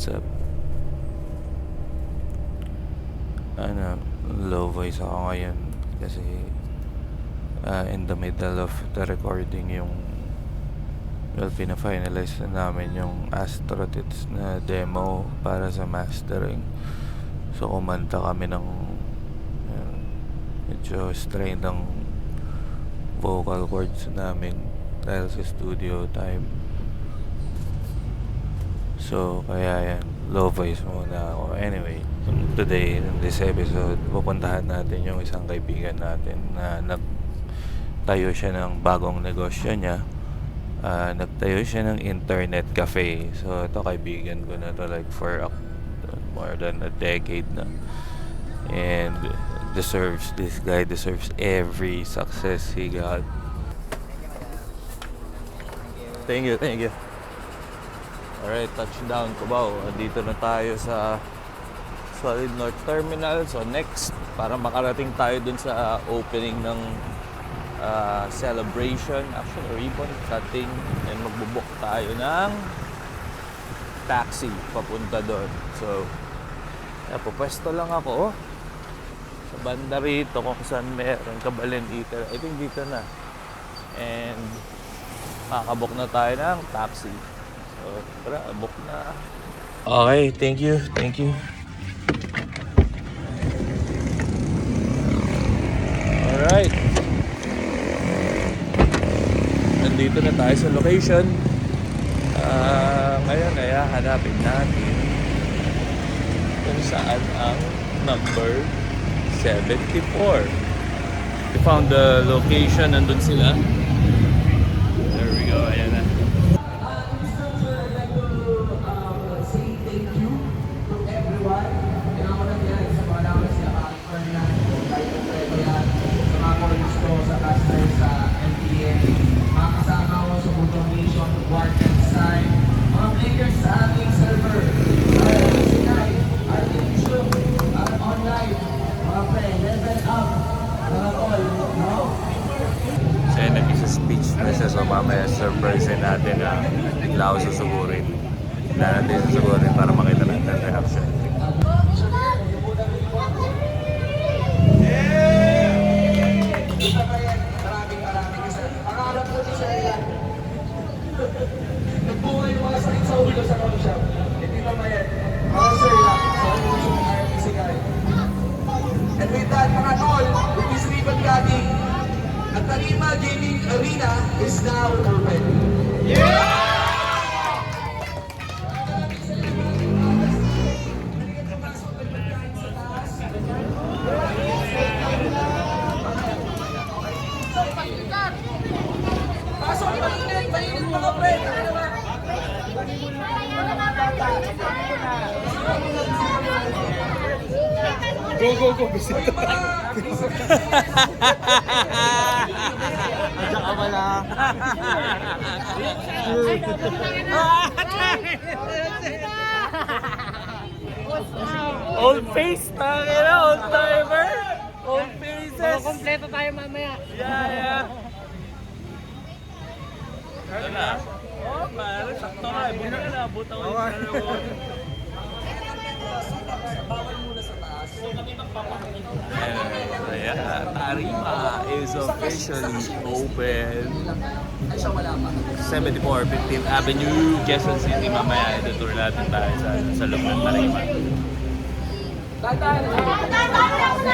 what's up? Ano, low voice ako ngayon kasi uh, in the middle of the recording yung well, pina-finalize na namin yung Astro Tits na demo para sa mastering. So, kumanta kami ng uh, medyo strained ng vocal cords namin dahil sa studio time. So, kaya yan. Low voice muna ako. Anyway, today, in this episode, pupuntahan natin yung isang kaibigan natin na nagtayo siya ng bagong negosyo niya. Ah, nagtayo siya ng internet cafe. So, ito kaibigan ko na to like for a- more than a decade na. And deserves, this guy deserves every success he got. Thank you, thank you. Alright, touchdown Cubao. Dito na tayo sa Solid North Terminal. So next, para makarating tayo dun sa opening ng ah, celebration, actually ribbon cutting, and magbubuk tayo ng taxi papunta doon. So, yeah, pupwesto lang ako. oh. Sa banda rito kung saan meron kabalin eater. I think dito na. And makakabok na tayo ng taxi. So, tara, book na. Okay, thank you, thank you. Alright. Nandito na tayo sa location. Ah, ngayon ay hanapin natin kung saan ang number 74. We found the location, nandun sila. There we go, ayan na. say thank you to everyone. Kailangan ko lang yan sa mga namin sila Kat Fernando, kahit kung pwede yan, sa mga colleagues ko, sa caster, sa MTN, mga kasama ko sa Butong Nation, Warden Side, mga players sa ating server, sa Sinay, Artificial, at online, mga pre, level up, mga all, no? So yun, nag-speech na siya. So mamaya surprise natin na bigla ako susugurin. Bigla natin susugurin para makita natin ang reaction. Maraming maraming kasi. Pangarap ko si Sir yan. Nagbuhay yung mga sakit sa ulo sa coffee shop. Hindi naman yan. Mga Sir lang. Sa ulo sa mga RPC guy. And with that, mga tol, with this ribbon Gaming Arena is now open. Pasok, Go, go, go, bisita. Diyan ka pala. Old face, tangina, old timer. Old faces. Kompleto tayo mamaya. Yeah, yeah. Ano na? Oh, pare, sakto ka. Buta ka na, buta ko yung Ayan, Tarima is officially open. 74 15th Avenue, Quezon City. Mamaya, itutour natin tayo sa, sa loob ng Tarima.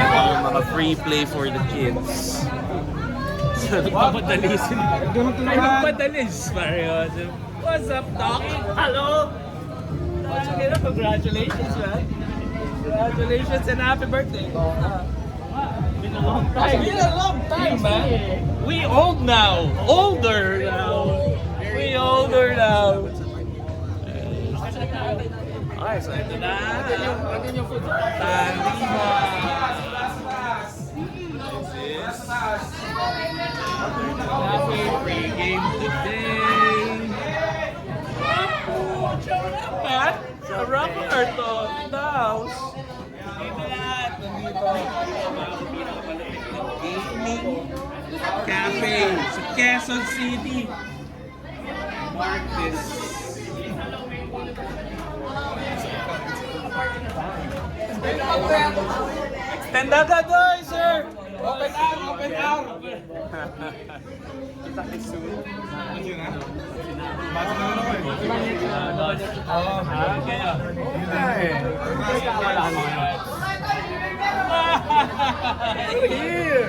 Yung mga free play for the kids. So, nagpapadali sila. Ay, nagpadalis, Mario. What's up, Doc? Hello? Congratulations, man. Congratulations and happy birthday. Been a long time. Been a long time, man. We old now. Older now. We older now. Okay, so ito na. This is Happy free game today. Pat, Rock or to? The house. Dito lahat. Nandito. Gaming Cafe sa Quezon City. Mark this. Extend agad, sir! Open arm, open arm!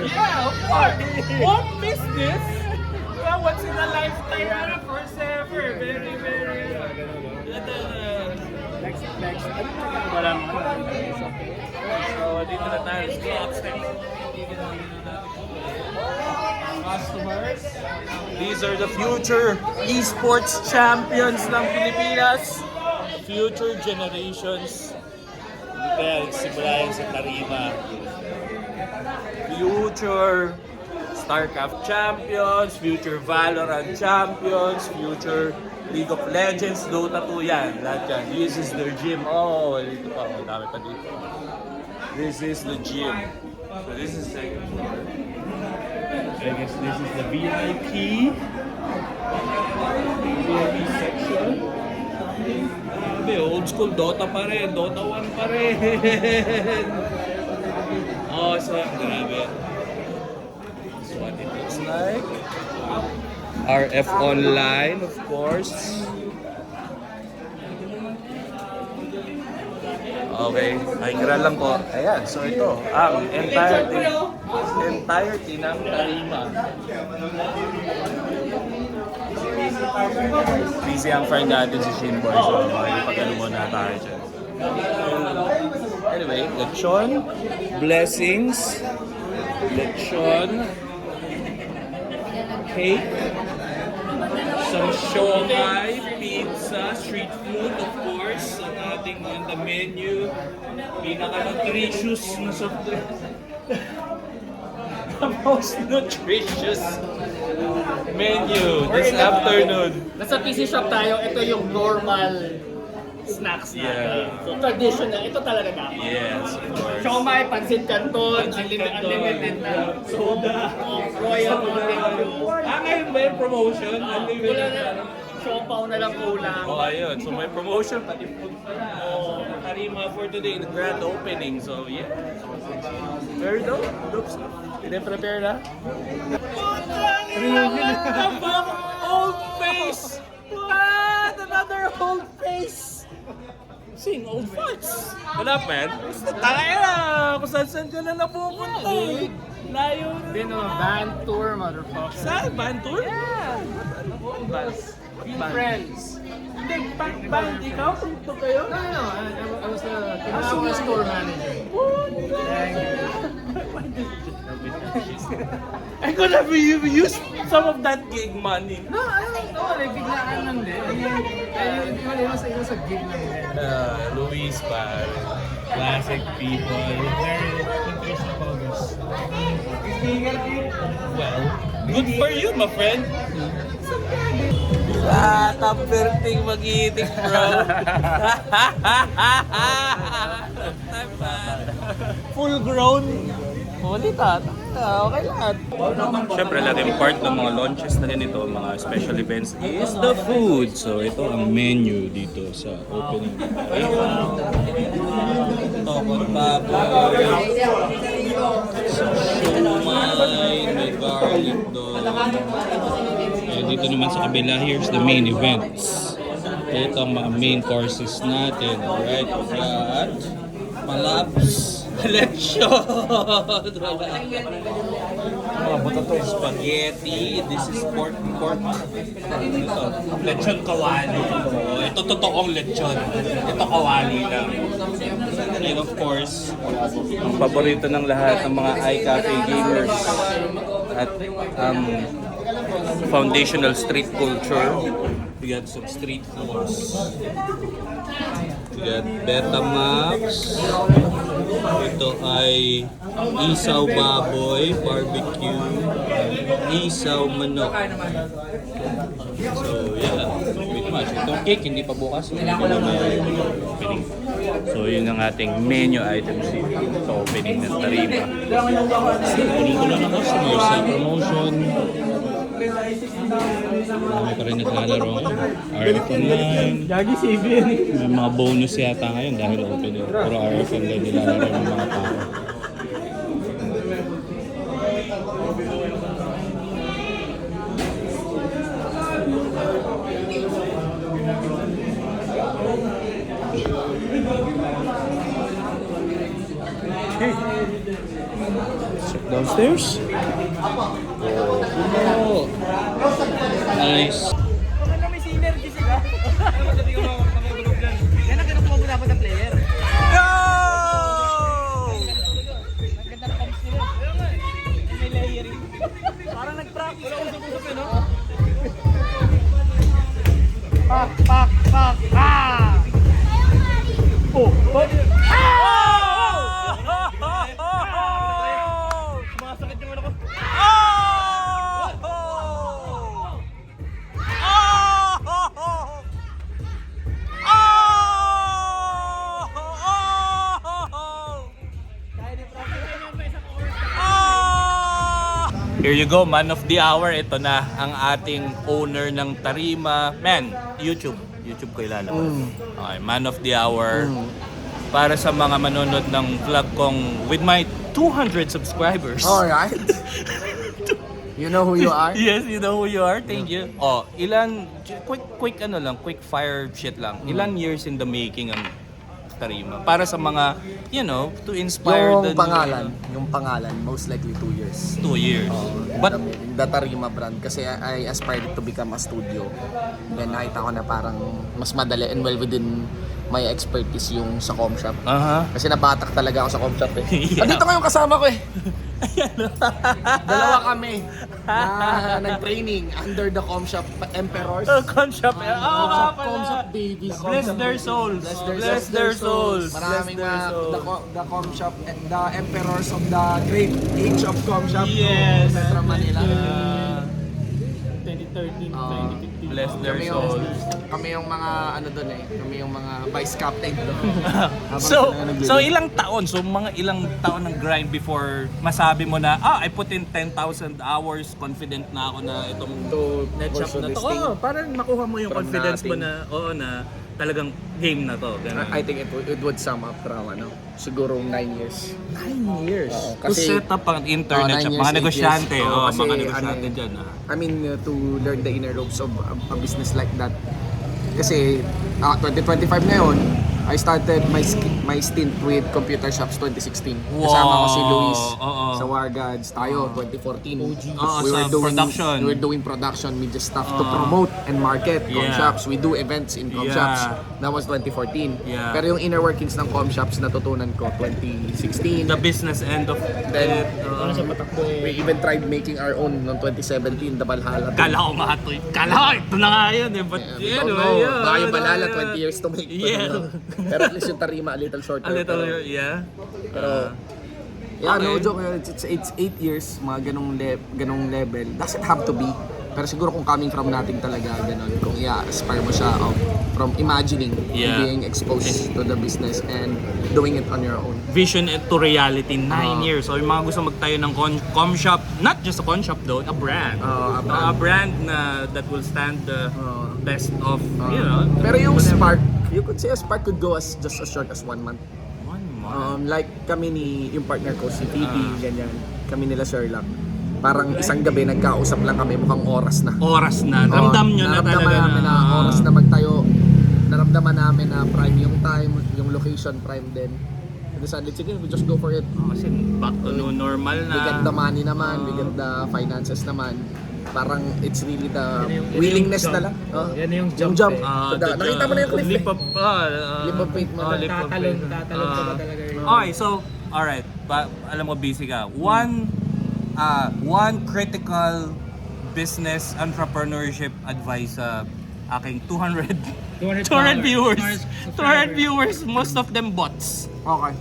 Yeah, of course. One business. Well, once in a lifetime, ano, first ever. Very, very. Next, next. Wala mo. So, dito na tayo. Go upstairs. Customers. These are the future esports champions ng Pilipinas. Future generations. Kaya nagsimula sa Tarima. Future StarCraft champions, future Valorant champions, future League of Legends, Dota 2 yan. Lahat yan. This is their gym. Oh, dito pa. Oh, dami pa dito. This is the gym. So this is second floor. I guess this is the VIP. VIP section. Grabe, old school Dota pa rin. Dota 1 pa rin. awesome. Grabe. That's what it looks like. RF Online, of course. Okay, pahingra lang po. Ayan, so ito, ang entirety, entirety ng Tarima. Busy ang friend natin si Shinboy, so makikipag-ano muna tayo dyan. Anyway, lechon, blessings, lechon, cake, some siomai, pizza, street food, of course, ang ating on the menu. Pinaka-nutritious na soft drink. the most nutritious menu this afternoon. Nasa PC shop tayo, ito yung normal snacks natin. Yeah. So traditional, ito talaga dapat. Yes, of course. Siomay, pancit canton, unlimited, canton. unlimited na soda, royal Mountain Dew. Ah, ngayon ba yung promotion? Wala Unlimited na, siopaw na lang kulang. Oh, ayun. So may promotion, pati food pala. Oh, Karima for today, the grand opening. So, yeah. Very dope. Dope stuff. Pine-prepare na? Reunion! old face! What? Another old face! Sing old farts. What up, man? Tayo na. Kung saan-saan ka na napupunta eh. Layo na. Been on a band tour, motherfucker. Saan? Band tour? Yeah. Band. Band. Friends. Hindi, band, band. Ikaw? Punto kayo? No, no, I, I was the, I was the store manager. Thank you. I could have used some of that gig money. No, I don't know. Like, biglaan lang din. I mean, I mean, it was, it was a gig lang din. Uh, Luis pa. Classic people. Very interesting focus. Well, good for you, my friend. Ah, top 13 mag-iitik, bro. Full grown. Ulit ah. Okay lahat. Siyempre, lahat part ng mga launches na ganito, mga special events is the food. So, ito ang menu dito sa opening. Tokot baboy. Siomay, may garlic doon. And dito naman sa kabila, here's the main events. Ito ang mga main courses natin. Alright, we got malaps, lechon, mga buto to, spaghetti, this is pork, pork, ito, lechon kawali. Oh, ito totoong lechon. Ito kawali lang. And of course, ang paborito ng lahat ng mga iCafe gamers at um, foundational street culture. We got some street foods. Got Betamax. Ito ay isaw baboy, barbecue, isaw manok. So, yeah, pretty much. Itong cake, hindi pa bukas. Hindi pa na may opening. So, yun ang ating menu items dito sa opening ng Tarima. Kunin ko lang ng customers sa promotion. Marami pa rin naglalaro. RF Online. Gagi CV yan eh. May mga bonus yata ngayon dahil open eh. Puro RF Online nilalaro ng mga tao. Check downstairs. Oh. mais. Here you go, man of the hour. Ito na ang ating owner ng Tarima. Man, YouTube. YouTube ko ilalabas. Okay, man of the hour. Para sa mga manonood ng vlog kong with my 200 subscribers. Alright. you know who you are? yes, you know who you are. Thank you. Oh, ilan quick quick ano lang, quick fire shit lang. Ilan years in the making ang Tarima para sa mga, you know, to inspire Yung the pangalan, yung pangalan, most likely two years. two years. But But the Tarima brand kasi I I aspired to become a studio. Then nakita ko na parang mas madali and well within my expertise yung sa com shop. aha. Kasi nabatak talaga ako sa com shop eh. Yeah. Andito ngayon kasama ko eh. Dalawa kami na nag-training under the com shop emperors. Oh, concept. Oh, Com nga shop, pala. com shop babies. Bless their souls. Bless their, Bless their souls. Maraming Bless their mga souls. the, the com shop, the emperors of the great age of com shop. Yes. Metro Manila. Uh, 2013, Ah. 2015. bless their souls. Kami yung mga ano doon eh, kami yung mga vice captain doon. So, so ilang taon? So mga ilang taon ng grind before masabi mo na, ah, I put in 10,000 hours, confident na ako na itong To net shop pursue na to. Oo, parang makuha mo yung From confidence mo nothing. na, oo na, talagang game na to. Ganun. I think it would, it would sum up from ano, siguro 9 years. Nine years. Oo, to kasi- set up ang internet Oh, nine Mga negosyante. Oh, kasi mga ano negosyante eh, dyan. Ah. I mean, uh, to learn the inner ropes of a, a business like that. Kasi ah, 2025 ngayon, I started my my stint with Computer Shops 2016. Kasama ko si Wow. Luis Oo. sa Wargads. Tayo, 2014. Oo, we sa were doing production. We were doing production media stuff to promote and market com Yeah. shops. We do events in com Yeah. shops. That was 2014. Yeah. Pero yung inner workings ng com shops natutunan ko 2016. The business end of Then, it. oo. We even tried making our own noong 2017, the Valhalla. Kala ko nga ito. Kala ko ito na nga yun eh. But Yeah, we yeah, don't know. yeah, Baka yung yeah. 20 years to make. Yeah. Pero, at least yung Tarima, a little shorter. A little, pero, yeah. pero, yeah, no Okay. joke. It's, it's, it's 8 years, mga ganong, le- ganong level. Doesn't have to be. Pero siguro kung coming from natin talaga, ganon. Kung i-aspire mo siya of, from imagining, Yeah. being exposed to the business and doing it on your own. Vision to reality, nine Ah. years. So yung mga gusto magtayo ng con- com shop, not just a con shop though, a brand. Ah, a brand. a brand na that will stand the Ah. best of, Uh, you know. pero yung whatever. spark, you could say a spark could go as just as short as one month. One month. Um, like kami ni yung partner ko, si Phoebe, Ah. ganyan. Kami nila Sherlock. Parang isang gabi nagkausap lang kami, mukhang oras na. Oras na. Ramdam nyo na naramdaman talaga namin na, Ah. oras na magtayo. Naramdaman namin na prime yung time, yung location prime din. And decided, sige, we just go for it. Oh, kasi back to no normal na. We get the money naman, we get the finances naman. Parang it's really the willingness na lang. Oh, Yan yung yung jump jump. eh. Ah, Tada- the- nakita mo na yung cliff. Leap eh. of, ah, ah, Leap of faith mo ah, na. leap of Tatalon, faith. tatalon ka ba Ah. talaga yun? Okay, so, alright. Ba, alam mo, busy ka. One, ah, one critical business entrepreneurship advice sa aking 200 200 200 followers. viewers. 200 subscribers. viewers, most of them bots. Okay.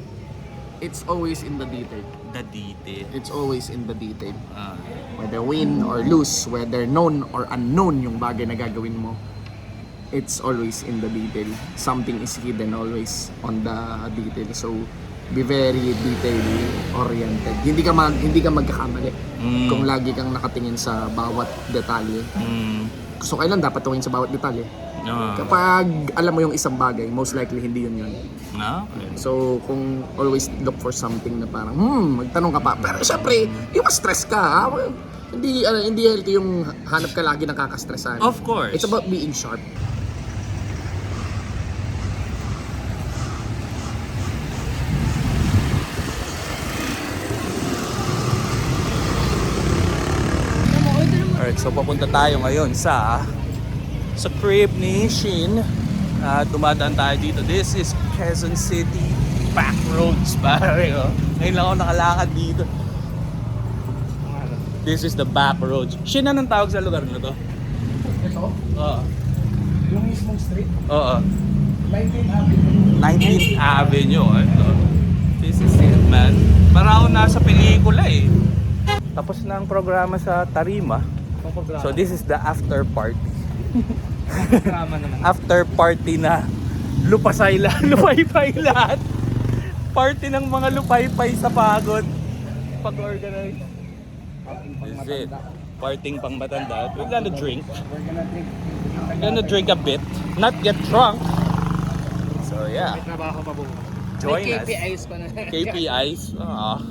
it's always in the detail. The detail. It's always in the detail. Ah. Whether win or lose, whether known or unknown yung bagay na gagawin mo, it's always in the detail. Something is hidden always on the detail. So, be very detail oriented. Hindi ka mag hindi ka magkakamali Mm. kung lagi kang nakatingin sa bawat detalye. Mm. Gusto kailan dapat tumingin sa bawat detalye. Ah. Kapag alam mo yung isang bagay, most likely hindi yun yun. Ah, okay. So, kung always look for something na parang, hmm, magtanong ka pa. Pero syempre, iwas stress ka. Ha? Well, Hindi, ano, hindi healthy yung hanap ka lagi nakaka-stressan. Of course. It's about being sharp. Alright, so papunta tayo ngayon sa sa crib ni Shin. Uh, dumadaan tayo dito. This is Quezon City back roads, pare. Oh. Ngayon lang ako nakalakad dito. This is the back roads. Shin, anong tawag sa lugar na to? Ito, Oo. yung mismong street, Oo. 19 Avenue. 19th Avenue. Ito. This is it, man. Para ako nasa pelikula eh. Tapos na ang programa sa Tarima. So this is the after party. Drama naman. After party na lupasay lahat, lupaypay lahat. Party ng mga lupaypay sa pagod. Pag-organize. Is it. Parting pang matanda. We're gonna drink. We're gonna drink. We're gonna drink a bit. Not get drunk. So yeah. Trabaho pa bukas. Join May us. KPIs pa na. KPIs. Ah.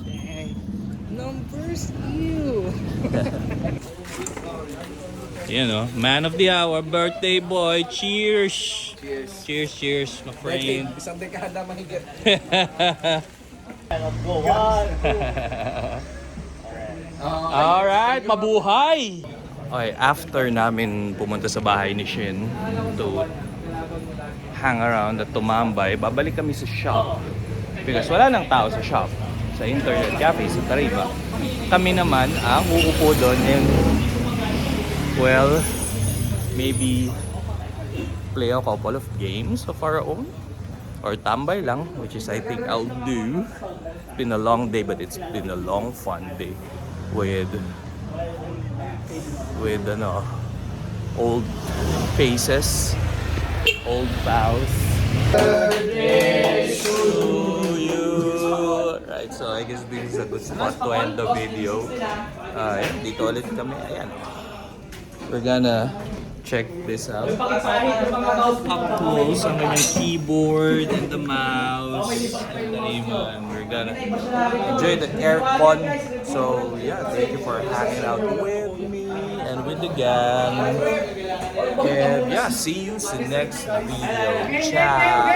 Numbers, you. Yan o, man of the hour, birthday boy. Cheers! Cheers. Cheers, cheers, my friend. Isang dekada mahigit. Alright, mabuhay! Okay, after namin pumunta sa bahay ni Shin to hang around at tumambay, babalik kami sa shop. Because wala nang tao sa shop, sa internet cafe, sa Tariba. Kami naman ang uupo doon and well, maybe play a couple of games of our own or tambay lang, which is I think I'll do. It's been a long day, but it's been a long fun day with with ano old faces, old vows. Birthday to you. Right, so I guess this is a good spot to end the video. Uh, dito ulit kami. Ayan. We're gonna check this out. Up close ang kanyang keyboard and the mouse and the we're gonna enjoy the aircon. So yeah, thank you for hanging out with me and with the gang. And yeah, see you in the next video. Ciao!